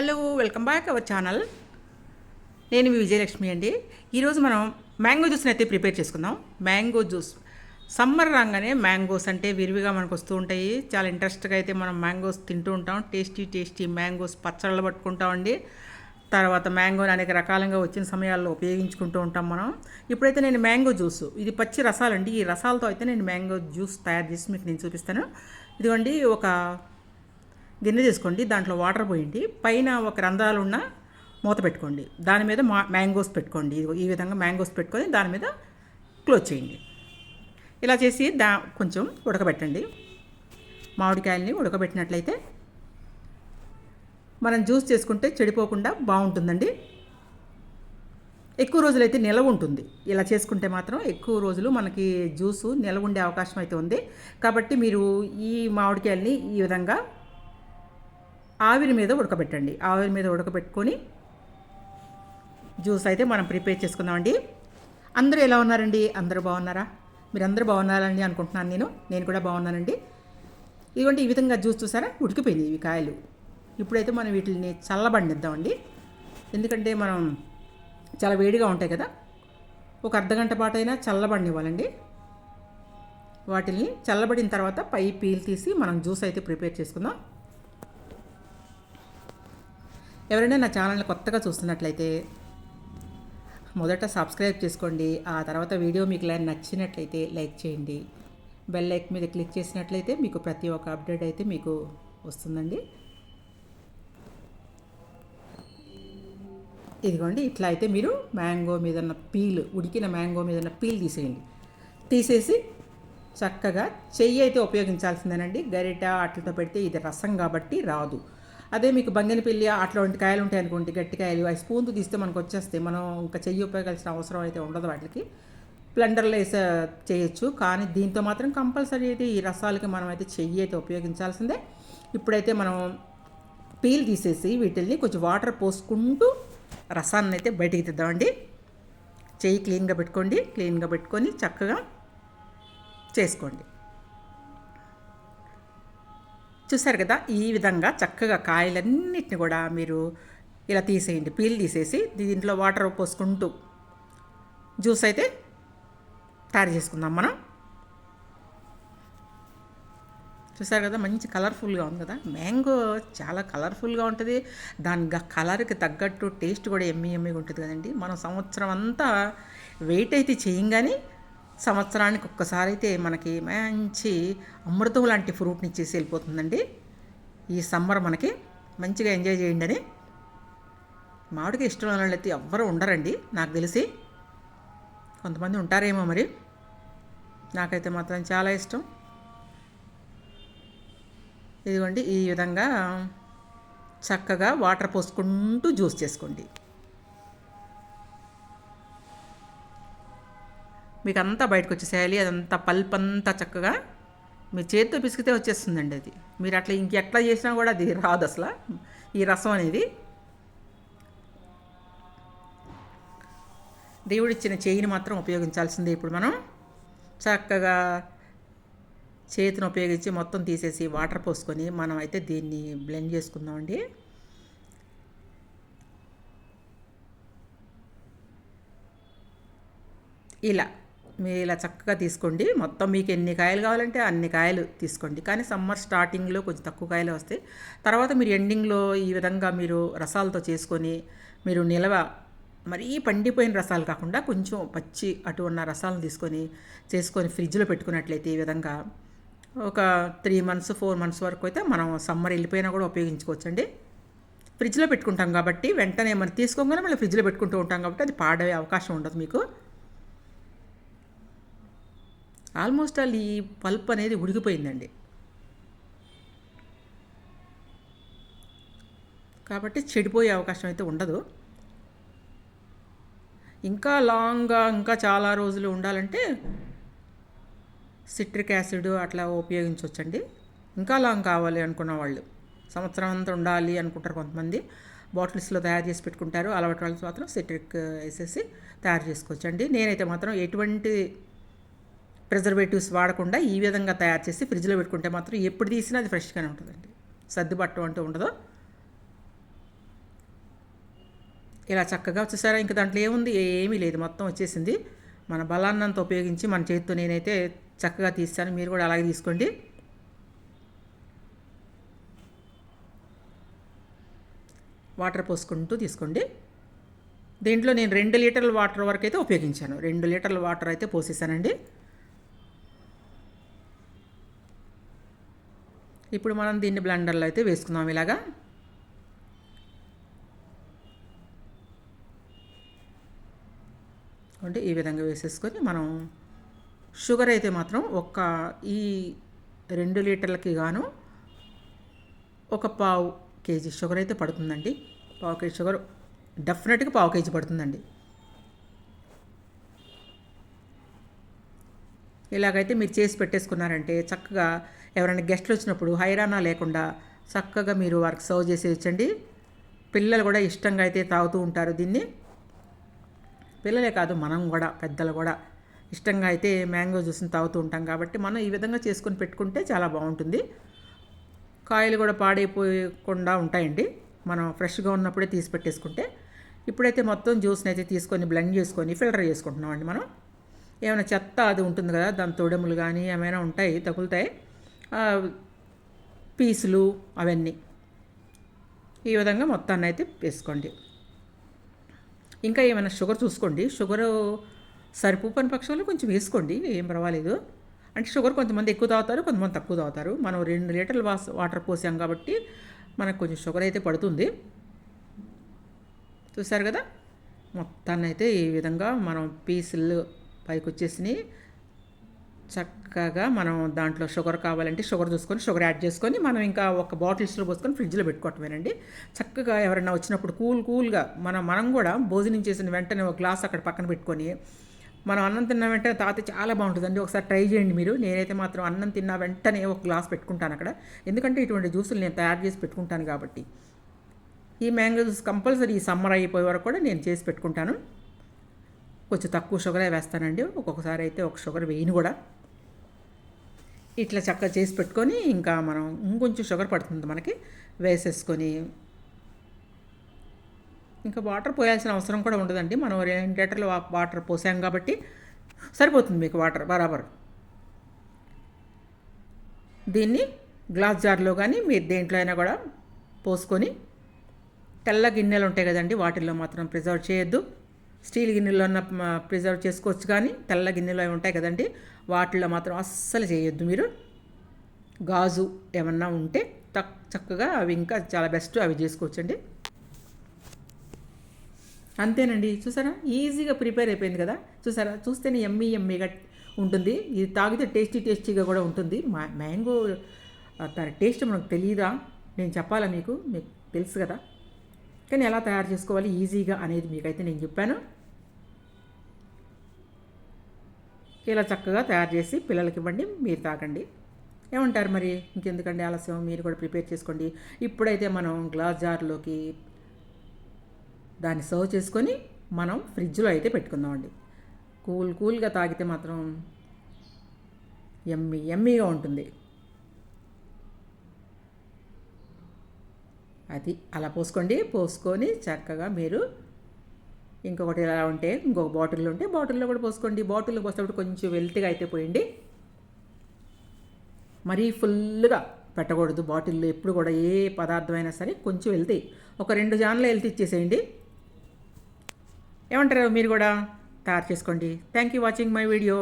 Hello welcome back our channel. నేను మీ విజయలక్ష్మి అండి. ఈరోజు మనం మ్యాంగో జ్యూస్ని అయితే ప్రిపేర్ చేసుకుందాం. Mango juice. సమ్మర్ రాగానే మ్యాంగోస్ అంటే విరివిగా మనకు వస్తూ ఉంటాయి. చాలా ఇంట్రెస్ట్గా అయితే మనం మ్యాంగోస్ తింటూ ఉంటాం. టేస్టీ టేస్టీ మ్యాంగోస్ పచ్చళ్ళు పట్టుకుంటామండి తర్వాత మ్యాంగోని అనేక రకాలుగా వచ్చిన సమయాల్లో ఉపయోగించుకుంటూ ఉంటాం మనం. ఇప్పుడైతే నేను మ్యాంగో జ్యూస్. ఇది పచ్చి రసాలండి. ఈ రసాలతో అయితే నేను మ్యాంగో జ్యూస్ తయారు చేసి మీకు నేను చూపిస్తాను. ఇదిగోండి ఒక గిన్నె తీసుకోండి దాంట్లో వాటర్ పోయండి పైన ఒక రంధ్రాలున్న మూత పెట్టుకోండి. దాని మీద మా మ్యాంగోస్ పెట్టుకోండి. ఈ విధంగా మ్యాంగోస్ పెట్టుకొని దాని మీద క్లోజ్ చేయండి. ఇలా చేసి దా కొంచెం ఉడకబెట్టండి. మామిడికాయలని ఉడకబెట్టినట్లయితే మనం జ్యూస్ చేసుకుంటే చెడిపోకుండా బాగుంటుందండి. ఎక్కువ రోజులైతే నిలవ ఉంటుంది. ఇలా చేసుకుంటే మాత్రం ఎక్కువ రోజులు మనకి జ్యూసు నిలవ ఉండే అవకాశం అయితే ఉంది. కాబట్టి మీరు ఈ మామిడికాయల్ని ఈ విధంగా ఆవిరి మీద ఉడకబెట్టండి. ఆవిరి మీద ఉడకబెట్టుకొని జ్యూస్ అయితే మనం ప్రిపేర్ చేసుకుందామండి. అందరూ ఎలా ఉన్నారండి? అందరూ బాగున్నారా? మీరు అందరూ బాగున్నారని అనుకుంటున్నాను నేను. నేను కూడా బాగున్నానండి. ఇదిగోండి ఈ విధంగా జ్యూస్ చూసారా? ఉడికిపోయింది ఇవి కాయలు. ఇప్పుడైతే మనం వీటిని చల్లబండిద్దామండి ఎందుకంటే మనం చాలా వేడిగా ఉంటాయి కదా. ఒక అర్ధగంట పాటు అయినా చల్లబడినివ్వాలండి. వాటిని చల్లబడిన తర్వాత పై పీల్ తీసి మనం జ్యూస్ అయితే ప్రిపేర్ చేసుకుందాం. ఎవరైనా నా ఛానల్ని కొత్తగా చూస్తున్నట్లయితే మొదట సబ్స్క్రైబ్ చేసుకోండి. ఆ తర్వాత వీడియో మీకు లైన్ నచ్చినట్లయితే లైక్ చేయండి. బెల్ లైక్ మీద క్లిక్ చేసినట్లయితే మీకు ప్రతి ఒక్క అప్డేట్ అయితే మీకు వస్తుందండి. ఇదిగోండి ఇట్లా అయితే మీరు మ్యాంగో మీద ఉన్న పీల్ ఉడికిన మ్యాంగో మీద ఉన్న పీల్ తీసేయండి. తీసేసి చక్కగా చెయ్యి అయితే ఉపయోగించాల్సిందేనండి. గరిట అట్లతో పెడితే ఇది రసం కాబట్టి రాదు. అదే మీకు బంగినపిల్లి అట్లాంటి కాయలు ఉంటాయి అనుకోండి గట్టికాయలు అవి స్పూన్తో తీస్తే మనకు వచ్చేస్తాయి. మనం ఇంకా చెయ్యి ఉపయోగించాల్సిన అవసరం అయితే ఉండదు వాటికి. బ్లెండర్లో వేసే చేయొచ్చు కానీ దీంతో మాత్రం కంపల్సరీ అయితే ఈ రసాలకి మనం అయితే చెయ్యి అయితే ఉపయోగించాల్సిందే. ఇప్పుడైతే మనం పీల్ తీసేసి వీటిల్ని కొంచెం వాటర్ పోసుకుంటూ రసాన్ని అయితే బయటికి తెద్దామండి. చెయ్యి క్లీన్గా పెట్టుకోండి క్లీన్గా పెట్టుకొని చక్కగా చేసుకోండి. చూసారు కదా? ఈ విధంగా చక్కగా కాయలన్నిటిని కూడా మీరు ఇలా తీసేయండి. పీల్ తీసేసి దీంట్లో వాటర్ పోసుకుంటూ జ్యూస్ అయితే తయారు చేసుకుందాం మనం. చూసారు కదా? మంచి కలర్ఫుల్గా ఉంది కదా? మ్యాంగో చాలా కలర్ఫుల్గా ఉంటుంది. దాని కలర్కి తగ్గట్టు టేస్ట్ కూడా ఎమ్మి ఎమ్మిగా ఉంటుంది కదండి. మనం సంవత్సరం అంతా వెయిట్ అయితే చేయం కానీ సంవత్సరానికి ఒక్కసారి అయితే మనకి మంచి అమృతం లాంటి ఫ్రూట్ని ఇచ్చేసి వెళ్ళిపోతుందండి. ఈ సమ్మర్ మనకి మంచిగా ఎంజాయ్ చేయండి అని మామిడికి ఇష్టం వాళ్ళు అయితే ఎవ్వరూ ఉండరండి నాకు తెలిసి. కొంతమంది ఉంటారేమో మరి. నాకైతే మాత్రం చాలా ఇష్టం. ఇదిగోండి ఈ విధంగా చక్కగా వాటర్ పోసుకుంటూ జ్యూస్ చేసుకోండి. మీకు అంతా బయటకు వచ్చేసేయాలి అదంతా పల్ప్ అంతా చక్కగా మీ చేతితో పిసికితే వచ్చేస్తుందండి అది. మీరు అట్లా ఇంకెట్లా చేసినా కూడా అది రాదు అసలు. ఈ రసం అనేది దేవుడిచ్చిన చేయిని మాత్రం ఉపయోగించాల్సిందే ఇప్పుడు మనం. చక్కగా చేతిని ఉపయోగించి మొత్తం తీసేసి వాటర్ పోసుకొని మనం అయితే దీన్ని బ్లెండ్ చేసుకుందామండి. ఇలా మీరు ఇలా చక్కగా తీసుకోండి. మొత్తం మీకు ఎన్ని కాయలు కావాలంటే అన్ని కాయలు తీసుకోండి. కానీ సమ్మర్ స్టార్టింగ్లో కొంచెం తక్కువ కాయలు వస్తాయి. తర్వాత మీరు ఎండింగ్లో ఈ విధంగా మీరు రసాలతో చేసుకొని మీరు నిలవ మరీ పండిపోయిన రసాలు కాకుండా కొంచెం పచ్చి అటు ఉన్న రసాలను తీసుకొని చేసుకొని ఫ్రిడ్జ్లో పెట్టుకున్నట్లయితే ఈ విధంగా ఒక త్రీ మంత్స్ ఫోర్ మంత్స్ వరకు అయితే మనం సమ్మర్ వెళ్ళిపోయినా కూడా ఉపయోగించుకోవచ్చండి. ఫ్రిడ్జ్లో పెట్టుకుంటాం కాబట్టి వెంటనే మనం తీసుకోగానే మళ్ళీ ఫ్రిడ్జ్లో పెట్టుకుంటూ ఉంటాం కాబట్టి అది పాడయ్యే అవకాశం ఉండదు మీకు. ఆల్మోస్ట్ ఆల్ ఈ పల్ప్ అనేది ఉడికిపోయిందండి. కాబట్టి చెడిపోయే అవకాశం అయితే ఉండదు. ఇంకా లాంగ్గా ఇంకా చాలా రోజులు ఉండాలంటే సిట్రిక్ యాసిడ్ అట్లా ఉపయోగించవచ్చండి ఇంకా లాంగ్ కావాలి అనుకున్న వాళ్ళు. సంవత్సరం అంతా ఉండాలి అనుకుంటారు కొంతమంది. బాటిల్స్లో తయారు చేసి పెట్టుకుంటారు. అలవాటు వాళ్ళకి మాత్రం సిట్రిక్ వేసేసి తయారు చేసుకోవచ్చండి. నేనైతే మాత్రం ఎటువంటి ప్రిజర్వేటివ్స్ వాడకుండా ఈ విధంగా తయారు చేసి ఫ్రిడ్జ్లో పెట్టుకుంటే మాత్రం ఎప్పుడు తీసినా అది ఫ్రెష్గానే ఉంటుందండి. సర్దుబట్టు అంటూ ఉండదు. ఇలా చక్కగా వచ్చేసారా? ఇంకా దాంట్లో ఏముంది? ఏమీ లేదు. మొత్తం వచ్చేసింది. మన బలాన్నంత ఉపయోగించి మన చేతితో నేనైతే చక్కగా తీస్తాను. మీరు కూడా అలాగే తీసుకోండి. వాటర్ పోసుకుంటూ తీసుకోండి. దీంట్లో నేను రెండు లీటర్ల వాటర్ వరకు అయితే ఉపయోగించాను. రెండు లీటర్ల వాటర్ అయితే పోసేసానండి. ఇప్పుడు మనం దీన్ని బ్లెండర్లో అయితే వేసుకుందాం ఇలాగా. అంటే ఈ విధంగా వేసేసుకొని మనం షుగర్ అయితే మాత్రం ఒక ఈ రెండు లీటర్లకి గాను ఒక పావు కేజీ షుగర్ అయితే పడుతుందండి. పావు కేజీ షుగర్ డెఫినెట్గా పావు కేజీ పడుతుందండి. ఇలాగైతే మీరు చేసి పెట్టేసుకున్నారంటే చక్కగా ఎవరైనా గెస్ట్లు వచ్చినప్పుడు హైరానా లేకుండా చక్కగా మీరు వారికి సర్వ్ చేసేయచ్చండి పిల్లలు కూడా ఇష్టంగా అయితే తాగుతూ ఉంటారు దీన్ని. పిల్లలే కాదు మనం కూడా పెద్దలు కూడా ఇష్టంగా అయితే మ్యాంగో జ్యూస్ని తాగుతూ ఉంటాం కాబట్టి మనం ఈ విధంగా చేసుకొని పెట్టుకుంటే చాలా బాగుంటుంది. కాయలు కూడా పాడైపోయకుండా ఉంటాయండి. మనం ఫ్రెష్గా ఉన్నప్పుడే తీసి పెట్టేసుకుంటే. ఇప్పుడైతే మొత్తం జ్యూస్ని అయితే తీసుకొని బ్లెండ్ చేసుకొని ఫిల్టర్ చేసుకుంటున్నాం అండి మనం. ఏమైనా చెత్త అది ఉంటుంది కదా దాని తొడములు కానీ ఏమైనా ఉంటాయి తగులుతాయి. పీసులు అవన్నీ. ఈ విధంగా మొత్తాన్ని అయితే వేసుకోండి. ఇంకా ఏమైనా షుగర్ చూసుకోండి. షుగరు సరిపోని పక్షంలో కొంచెం వేసుకోండి. ఏం పర్వాలేదు. అంటే షుగర్ కొంతమంది ఎక్కువ తాగుతారు కొంతమంది తక్కువ తాగుతారు. మనం రెండు లీటర్లు వాస్ వాటర్ పోసాం కాబట్టి మనకు కొంచెం షుగర్ అయితే పడుతుంది. చూసారు కదా? మొత్తాన్ని అయితే ఈ విధంగా మనం పీసులు పైకి వచ్చేసినాయి. చక్కగా మనం దాంట్లో షుగర్ కావాలంటే షుగర్ చూసుకొని షుగర్ యాడ్ చేసుకొని మనం ఇంకా ఒక బాటిల్స్లో పోసుకొని ఫ్రిడ్జ్లో పెట్టుకోవటమేనండి. చక్కగా ఎవరైనా వచ్చినప్పుడు కూల్ కూల్గా మనం మనం కూడా భోజనం చేసిన వెంటనే ఒక గ్లాస్ అక్కడ పక్కన పెట్టుకొని మనం అన్నం తిన్న వెంటనే తాత చాలా బాగుంటుందండి. ఒకసారి ట్రై చేయండి మీరు. నేనైతే మాత్రం అన్నం తిన్న వెంటనే ఒక గ్లాస్ పెట్టుకుంటాను అక్కడ. ఎందుకంటే ఇటువంటి జ్యూసులు నేను తయారు చేసి పెట్టుకుంటాను కాబట్టి. ఈ మ్యాంగో జ్యూస్ కంపల్సరీ ఈ సమ్మర్ అయిపోయే వరకు కూడా నేను చేసి పెట్టుకుంటాను. కొంచెం తక్కువ షుగరే వేస్తానండి. ఒక్కొక్కసారి అయితే ఒక షుగర్ వేయను కూడా. ఇట్లా చక్కగా చేసి పెట్టుకొని ఇంకా మనం ఇంకొంచెం షుగర్ పడుతుంది మనకి వేసేసుకొని. ఇంకా వాటర్ పోయాల్సిన అవసరం కూడా ఉండదండి. మనం రెండు లీటర్లు వాటర్ పోసాం కాబట్టి సరిపోతుంది మీకు వాటర్ బరాబర్. దీన్ని గ్లాస్ జార్లో కానీ మీరు దేంట్లో అయినా కూడా పోసుకొని తెల్ల గిన్నెలు ఉంటాయి కదండి వాటిల్లో మాత్రం ప్రిజర్వ్ చేయొద్దు. స్టీల్ గిన్నెలో ఉన్న ప్రిజర్వ్ చేసుకోవచ్చు కానీ తెల్ల గిన్నెలు అవి ఉంటాయి కదండి వాటిల్లో మాత్రం అస్సలు చేయొద్దు మీరు. గాజు ఏమన్నా ఉంటే తక్ చక్కగా అవి ఇంకా చాలా బెస్ట్ అవి చేసుకోవచ్చండి. అంతేనండి చూసారా? ఈజీగా ప్రిపేర్ అయిపోయింది కదా? చూసారా? చూస్తేనే ఎమ్మీ ఎమ్మీగా ఉంటుంది. ఇది తాగితే టేస్టీ టేస్టీగా కూడా ఉంటుంది. మా మ్యాంగో దాని టేస్ట్ మనకు తెలియదా నేను చెప్పాలా మీకు? మీకు తెలుసు కదా? కానీ ఎలా తయారు చేసుకోవాలి ఈజీగా అనేది మీకైతే నేను చెప్పాను. ఇలా చక్కగా తయారు చేసి పిల్లలకి ఇవ్వండి మీరు తాగండి. ఏమంటారు మరి? ఇంకెందుకండి ఆలస్యం? మీరు కూడా ప్రిపేర్ చేసుకోండి. ఇప్పుడైతే మనం గ్లాస్ జార్లోకి దాన్ని సర్వ్ చేసుకొని మనం ఫ్రిడ్జ్లో అయితే పెట్టుకుందామండి. కూల్ కూల్గా తాగితే మాత్రం ఎమ్మి ఎమ్మీగా ఉంటుంది. అది అలా పోసుకోండి పోసుకొని చక్కగా మీరు ఇంకొకటి ఎలా ఉంటే ఇంకొక బాటిల్లో ఉంటే బాటిల్లో కూడా పోసుకోండి. బాటిల్లో పోసేటప్పుడు కొంచెం వెల్తిగా అయితే పోయండి. మరీ ఫుల్గా పెట్టకూడదు బాటిల్లో ఎప్పుడు కూడా ఏ పదార్థమైనా సరే కొంచెం వెళ్తాయి ఒక రెండు జాన్లు వెళ్తే ఇచ్చేసేయండి. ఏమంటారు మీరు కూడా? తయారు చేసుకోండి. Thank you watching my video